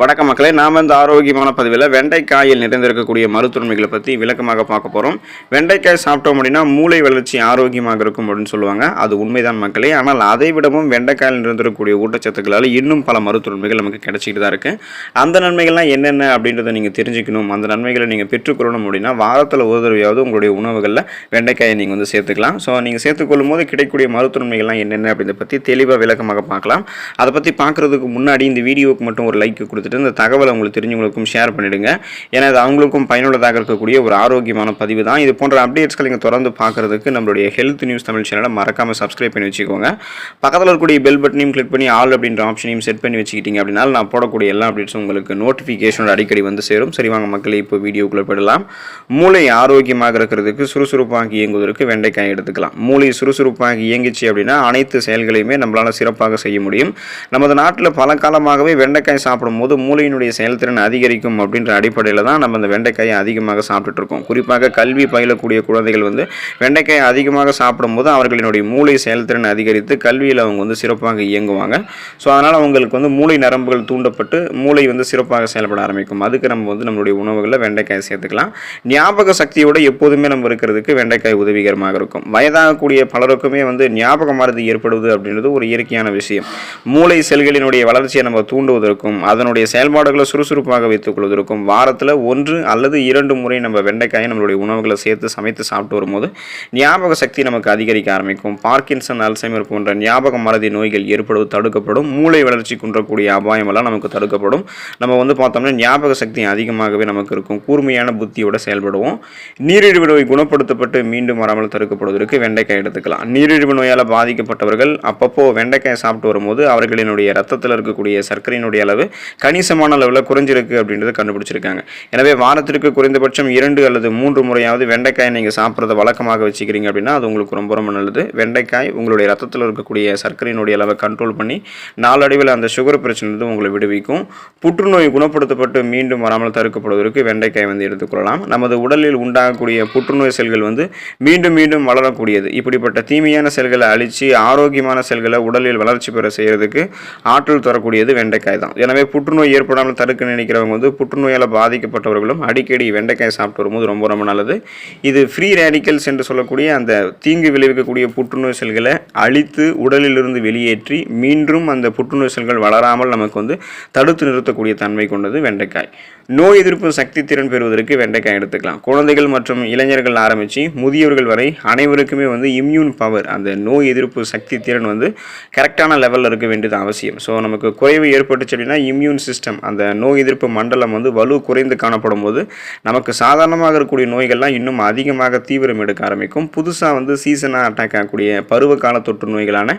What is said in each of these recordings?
வணக்க மக்களே நாம் இந்த ஆரோக்கியமான பதிவில் வெண்டைக்காயில் நிறைந்திருக்கக்கூடிய மருத்துவமைகளை பற்றி விளக்கமாக பார்க்க போகிறோம் வெண்டைக்காய் சாப்பிட்டோம் அப்படின்னா மூளை வளர்ச்சி ஆரோக்கியமாக இருக்கும் அப்படின்னு சொல்லுவாங்க. அது உண்மைதான் மக்களே. ஆனால் அதை விடவும் வெண்டைக்காயில் நிறைந்திருக்கக்கூடிய ஊட்டச்சத்துக்களால் இன்னும் பல மருத்துவமைகள் நமக்கு கிடைச்சிட்டு தான் இருக்குது அந்த நன்மைகள்லாம் என்னென்ன அப்படின்றத நீங்கள் தெரிஞ்சுக்கணும். அந்த நன்மைகளை நீங்கள் பெற்றுக்கொள்ளணும் அப்படின்னா வாரத்தில் ஒரு தடவையாவது உங்களுடைய உணவுகளில் வெண்டைக்காயை நீங்கள் வந்து சேர்த்துக்கலாம். ஸோ நீங்கள் சேர்த்துக்கொள்ளும் போது கிடைக்கக்கூடிய மருத்துவமைகள்லாம் என்னென்ன அப்படின்றத பற்றி தெளிவாக விளக்கமாக பார்க்கலாம். அதை பற்றி பார்க்குறதுக்கு முன்னாடி இந்த வீடியோவுக்கு மட்டும் ஒரு லைக் கொடுத்து பார்த்துட்டு இந்த தகவலை உங்களுக்கு தெரிஞ்சவங்களுக்கும் ஷேர் பண்ணிடுங்க. ஏன்னா இது அவங்களுக்கும் பயனுள்ளதாக இருக்கக்கூடிய ஒரு ஆரோக்கியமான பதிவு தான். இது போன்ற அப்டேட்ஸ்களை நீங்கள் தொடர்ந்து பார்க்குறதுக்கு நம்மளுடைய ஹெல்த் நியூஸ் தமிழ் சேனலை மறக்காமல் சப்ஸ்கிரைப் பண்ணி வச்சுக்கோங்க. பக்கத்தில் இருக்கக்கூடிய பெல் பட்டனையும் கிளிக் பண்ணி ஆல் அப்படின்ற ஆப்ஷனையும் செட் பண்ணி வச்சுக்கிட்டீங்க அப்படின்னா நான் போடக்கூடிய எல்லா அப்டேட்ஸும் உங்களுக்கு நோட்டிஃபிகேஷனோட அடிக்கடி வந்து சேரும். சரி வாங்க மக்களே இப்போ வீடியோக்குள்ளே போயிடலாம். மூளை ஆரோக்கியமாக இருக்கிறதுக்கு சுறுசுறுப்பாக இயங்குவதற்கு வெண்டைக்காய் எடுத்துக்கலாம். மூளை சுறுசுறுப்பாக இயங்கிச்சு அப்படின்னா அனைத்து செயல்களையுமே நம்மளால் சிறப்பாக செய்ய முடியும். நமது நாட்டில் பல காலமாகவே வெண்டைக்காய் சாப்பிடும்போது மூளையினுடைய செயல்திறன் அதிகரிக்கும் அப்படின்ற அடிப்படையில் தான் நம்ம இந்த வெண்டைக்காயை அதிகமாக சாப்பிட்டுட்டு இருக்கோம் குறிப்பாக கல்வி பயிலக்கூடிய குழந்தைகள் வந்து வெண்டைக்காயை அதிகமாக சாப்பிடும்போது அவர்களினுடைய மூளை செயல்திறன் அதிகரித்து கல்வியில் அவங்க வந்து சிறப்பாக இயங்குவாங்க. ஸோ அதனால் அவங்களுக்கு வந்து மூளை நரம்புகள் தூண்டப்பட்டு மூளை வந்து சிறப்பாக செயல்பட ஆரம்பிக்கும். அதுக்கு நம்ம வந்து நம்மளுடைய உணவுகளில் வெண்டைக்காயை சேர்த்துக்கலாம். ஞாபக சக்தியோட எப்போதுமே நம்ம இருக்கிறதுக்கு வெண்டைக்காய் உதவிகரமாக இருக்கும். வயதாகக்கூடிய பலருக்குமே வந்து ஞாபக மறதி ஏற்படுவது அப்படின்றது ஒரு இயற்கையான விஷயம். மூளை செல்களினுடைய வளர்ச்சியை நம்ம தூண்டுவதற்கும் அதனுடைய செயல்பாடுகளை சுறுசுறுப்பாக வைத்துக் கொள்வதற்கும் வாரத்தில் ஒன்று அல்லது இரண்டு முறை நம்ம வெண்டைக்காயை நம்மளுடைய உணவுகளை சேர்த்து சமைத்து சாப்பிட்டு வரும்போது ஞாபக சக்தி நமக்கு அதிகரிக்க ஆரம்பிக்கும். பார்க்கின்சன் அல்சைமர் போன்ற ஞாபக மறதி நோய்கள் ஏற்படுவது தடுக்கப்படும். மூளை வளர்ச்சி குன்றக்கூடிய அபாயம் எல்லாம் நமக்கு தடுக்கப்படும். நம்ம வந்து பார்த்தோம்னா ஞாபக சக்தி அதிகமாகவே நமக்கு இருக்கும். கூர்மையான புத்தியோடு செயல்படுவோம். நீரிழிவு நோய் குணப்படுத்தப்பட்டு மீண்டும் வராமல் தடுக்கப்படுவதற்கு வெண்டைக்காய் எடுத்துக்கலாம். நீரிழிவு நோயால் பாதிக்கப்பட்டவர்கள் அப்பப்போ வெண்டைக்காய் சாப்பிட்டு வரும்போது அவர்களினுடைய ரத்தத்தில் இருக்கக்கூடிய சர்க்கரையினுடைய அளவு கணிசமான அளவில் குறைஞ்சிருக்கு அப்படின்றத கண்டுபிடிச்சிருக்காங்க. எனவே வாரத்திற்கு குறைந்தபட்சம் இரண்டு அல்லது மூன்று முறையாவது வெண்டைக்காய் நீங்கள் சாப்பிட்றத வழக்கமாக வச்சுக்கிறீங்க அப்படின்னா அது உங்களுக்கு ரொம்ப ரொம்ப நல்லது. வெண்டைக்காய் உங்களுடைய ரத்தத்தில் இருக்கக்கூடிய சர்க்கரையினுடைய அளவை கண்ட்ரோல் பண்ணி நாளடைவில் அந்த சுகர் பிரச்சனை உங்களை விடுவிக்கும். புற்றுநோய் குணப்படுத்தப்பட்டு மீண்டும் வராமல் தடுக்கப்படுவதற்கு வெண்டைக்காய் வந்து எடுத்துக்கொள்ளலாம். நமது உடலில் உண்டாகக்கூடிய புற்றுநோய் செல்கள் வந்து மீண்டும் மீண்டும் வளரக்கூடியது. இப்படிப்பட்ட தீமையான செல்களை அழித்து ஆரோக்கியமான செல்களை உடலில் வளர்ச்சி பெற செய்கிறதுக்கு ஆற்றல் தரக்கூடியது வெண்டைக்காய் தான். எனவே புற்றுநோய் புற்றுநோய் ஏற்படாமல் தடுக்க நினைக்கிறவங்க வந்து புற்றுநோயால் பாதிக்கப்பட்டவர்களும் அடிக்கடி வெண்டைக்காய் சாப்பிட்டு வரும்போது ரொம்ப ரொம்ப நல்லது. இது ஃப்ரீ ரேடிக்கல்ஸ் என்று சொல்லக்கூடிய அந்த தீங்கு விளைவிக்கக்கூடிய புற்றுநோய் செல்களை அழித்து உடலிலிருந்து வெளியேற்றி மீண்டும் அந்த புற்றுநோய் செல்கள் வளராமல் நமக்கு வந்து தடுத்து நிறுத்தக்கூடிய தன்மை கொண்டது வெண்டைக்காய். நோய் எதிர்ப்பு சக்தி திறன் பெறுவதற்கு வெண்டைக்காய் எடுத்துக்கலாம். குழந்தைகள் மற்றும் இளைஞர்கள் ஆரம்பித்து முதியவர்கள் வரை அனைவருக்குமே வந்து இம்யூன் பவர் அந்த நோய் எதிர்ப்பு சக்தி திறன் வந்து கரெக்டான லெவலில் இருக்க வேண்டியது அவசியம். ஸோ நமக்கு குறைவு ஏற்பட்டுச்சு அப்படின்னா இம்யூன் சிஸ்டம் அந்த நோய் எதிர்ப்பு மண்டலம் வந்து வலு குறைந்து காணப்படும் போது நமக்கு சாதாரணமாக இருக்கக்கூடிய நோய்கள்லாம் இன்னும் அதிகமாக தீவிரம் எடுக்க ஆரம்பிக்கும். புதுசாக வந்து சீசனாக அட்டாக் ஆகக்கூடிய பருவகால தொற்று நோய்களான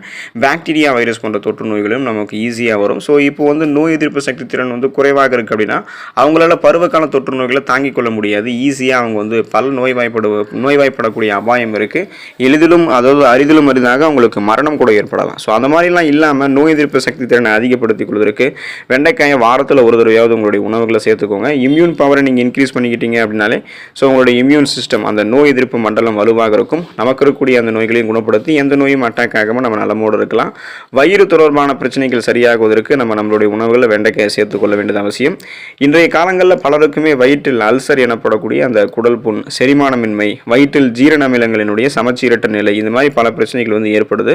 பாக்டீரியா வைரஸ் போன்ற தொற்று நோய்களும் நமக்கு ஈஸியாக வரும். ஸோ இப்போ வந்து நோய் எதிர்ப்பு சக்தி திறன் வந்து குறைவாக இருக்குது அப்படின்னா அவங்களால பருவகால தொற்று நோய்களை தாங்கிக் கொள்ள முடியாது. ஈஸியாக அவங்க வந்து பல நோய்வாய்ப்படு நோய்வாய்ப்படக்கூடிய அபாயம் இருக்குது எளிதிலும் அதாவது அரிதிலும் அரிதாக அவங்களுக்கு மரணம் கூட ஏற்படலாம். ஸோ அந்த மாதிரிலாம் இல்லாமல் நோய் எதிர்ப்பு சக்தி திறனை அதிகப்படுத்திக் கொள்வதற்கு வெண்டைக்காயை வாரத்தில் ஒரு தடவையாவது உங்களுடைய உணவுகளை சேர்த்துக்கோங்க. இம்யூன் பவரை நீங்கள் இன்க்ரீஸ் பண்ணிக்கிட்டீங்க அப்படின்னாலே ஸோ உங்களுடைய இம்யூன் சிஸ்டம் அந்த நோய் எதிர்ப்பு மண்டலம் வலுவாக இருக்கும். நமக்கு இருக்கக்கூடிய அந்த நோய்களையும் குணப்படுத்தி எந்த நோயும் அட்டாக் ஆகாமல் நம்ம நலமோடு இருக்கலாம். வயிறு தொடர்பான பிரச்சனைகள் சரியாகுவதற்கு நம்ம நம்மளுடைய உணவுகளை வெண்டைக்காயை சேர்த்துக்கொள்ள வேண்டியது அவசியம். இன்றைய காலங்களில் பலருக்குமே வயிற்றில் அல்சர் எனப்படக்கூடிய அந்த குடல் புண் செரிமானமின்மை வயிற்றில் ஜீரண அமிலங்களினுடைய சமச்சீரட்ட நிலை இந்த மாதிரி பல பிரச்சனைகள் வந்து ஏற்படுது.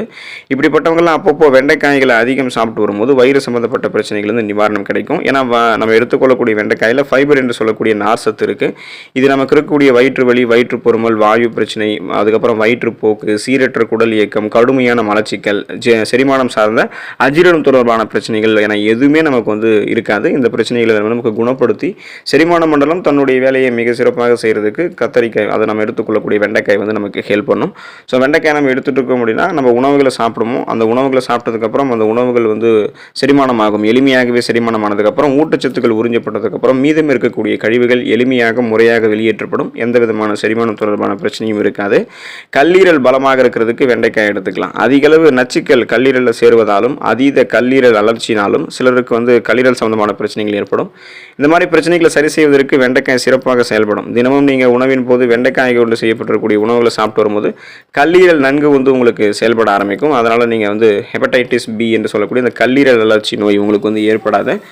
இப்படிப்பட்டவங்களாம் அப்பப்போ வெண்டைக்காய்களை அதிகம் சாப்பிட்டு வரும்போது வயிறு சம்மந்தப்பட்ட பிரச்சனைகள் வந்து நிவாரணம் கிடைக்கும். ஏன்னா நம்ம எடுத்துக்கொள்ளக்கூடிய வெண்டைக்காயில் ஃபைபர் என்று சொல்லக்கூடிய நார் சத்து இருக்குது இது நமக்கு இருக்கக்கூடிய வயிற்று வலி வயிற்று பொறுமல் வாயு பிரச்சனை அதுக்கப்புறம் வயிற்றுப்போக்கு சீரற்ற குடல் இயக்கம் கடுமையான மலச்சிக்கல் செரிமானம் சார்ந்த அஜீரணம் தொடர்பான பிரச்சனைகள் என எதுவுமே நமக்கு வந்து இருக்காது. இந்த பிரச்சனைகளை நமக்கு குணப்படுத்தி செரிமான மண்டலம் தன்னுடைய வேலையை மிக சிறப்பாக செய்கிறதுக்கு கத்தரிக்காய் அதை நம்ம எடுத்துக்கொள்ளக்கூடிய வெண்டைக்காய் வந்து நமக்கு ஹெல்ப் பண்ணும். ஸோ வெண்டைக்காய் நம்ம எடுத்துகிட்டு இருக்கோம் அப்படின்னா நம்ம உணவுகளை சாப்பிடுவோம். அந்த உணவுகளை சாப்பிட்டதுக்கப்புறம் அந்த உணவுகள் வந்து செரிமானமாகும். எளிமையாகவே செரிமானம் சுத்தமானதுக்கப்புறம் ஊட்டச்சத்துக்கள் உறிஞ்சப்பட்டதுக்கப்புறம் மீதம் இருக்கக்கூடிய கழிவுகள் எளிமையாக முறையாக வெளியேற்றப்படும். எந்த விதமான செரிமானம் தொடர்பான பிரச்சனையும் இருக்காது. கல்லீரல் பலமாக இருக்கிறதுக்கு வெண்டைக்காய் எடுத்துக்கலாம். அதிகளவு நச்சுக்கள் கல்லீரலில் சேருவதாலும் அதீத கல்லீரல் அலர்ச்சினாலும் சிலருக்கு வந்து கல்லீரல் சம்பந்தமான பிரச்சனைகள் ஏற்படும். இந்த மாதிரி பிரச்சனைகளை சரி செய்வதற்கு வெண்டைக்காய் சிறப்பாக செயல்படும். தினமும் நீங்கள் உணவின் போது வெண்டைக்காய் கொண்டு செய்யப்பட்டிருக்கக்கூடிய உணவுகளை சாப்பிட்டு வரும்போது கல்லீரல் நன்கு வந்து உங்களுக்கு செயல்பட ஆரம்பிக்கும். அதனால் நீங்கள் வந்து ஹெப்படைட்டிஸ் பி என்று சொல்லக்கூடிய இந்த கல்லீரல் அலர்ச்சி நோய் உங்களுக்கு வந்து ஏற்படாது.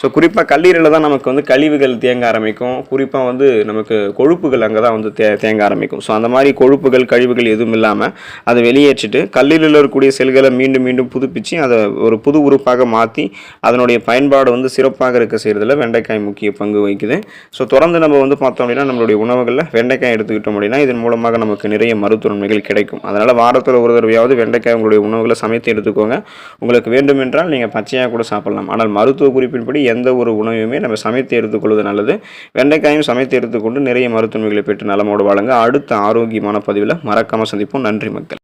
ஸோ குறிப்பாக கல்லீரலில் தான் நமக்கு வந்து கழிவுகள் தேங்க ஆரம்பிக்கும். குறிப்பாக வந்து நமக்கு கொழுப்புகள் அங்கே தான் வந்து தே தேங்க ஆரம்பிக்கும். ஸோ அந்த மாதிரி கொழுப்புகள் கழிவுகள் எதுவும் இல்லாமல் அதை வெளியேற்றிட்டு கல்லீரலில் இருக்கக்கூடிய செல்களை மீண்டும் மீண்டும் புதுப்பிச்சு அதை ஒரு புது உறுப்பாக மாற்றி அதனுடைய பயன்பாடு வந்து சிறப்பாக இருக்க செய்கிறதுல வெண்டைக்காய் முக்கிய பங்கு வகிக்குது. ஸோ தொடர்ந்து நம்ம வந்து பார்த்தோம் அப்படின்னா நம்மளுடைய உணவுகளில் வெண்டைக்காய் எடுத்துக்கிட்டோம் அப்படின்னா இதன் மூலமாக நமக்கு நிறைய மருத்துவன்மைகள் கிடைக்கும். அதனால் வாரத்தில் ஒரு தடவையாவது வெண்டைக்காய் உங்களுடைய உணவுகளை சமைத்து எடுத்துக்கோங்க. உங்களுக்கு வேண்டுமென்றால் நீங்கள் பச்சையாக கூட சாப்பிடலாம். ஆனால் மருத்துவ குறிப்பின்படி எந்த ஒரு உணவையுமே நம்ம சமைத்து எடுத்துக்கொள்வது நல்லது. வெண்டைக்காயும் சமைத்து எடுத்துக்கொண்டு நிறைய மருத்துவமைகளை பெற்று நலமோடு வாழுங்க. அடுத்த ஆரோக்கியமான பதிவில் மறக்காமல் சந்திப்போம். நன்றி மக்கள்.